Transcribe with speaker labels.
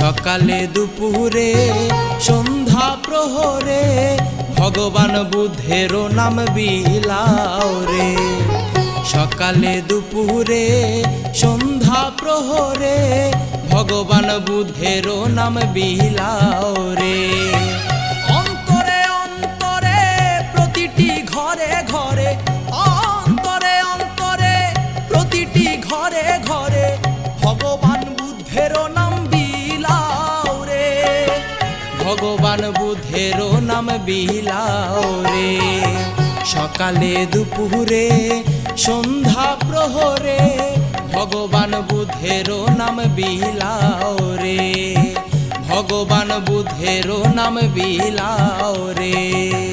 Speaker 1: সকালে দুপুরে, সন্ধ্যা প্রহরে, ভগবান বুদ্ধেরও নাম বিলাও রে। সকালে দুপুরে, সন্ধ্যা প্রহরে, ভগবান বুদ্ধেরও নাম বিলাও রে। অন্তরে অন্তরে, প্রতিটি ঘরে ঘরে, অন্তরে অন্তরে, প্রতিটি ঘরে ঘরে ভগবান বুধেরও নাম বিলাও রে। সকালে দুপুরে, সন্ধ্যা প্রহরে ভগবান বুধেরও নাম বিলাও রে। ভগবান বুধেরও নাম বিলাও রে।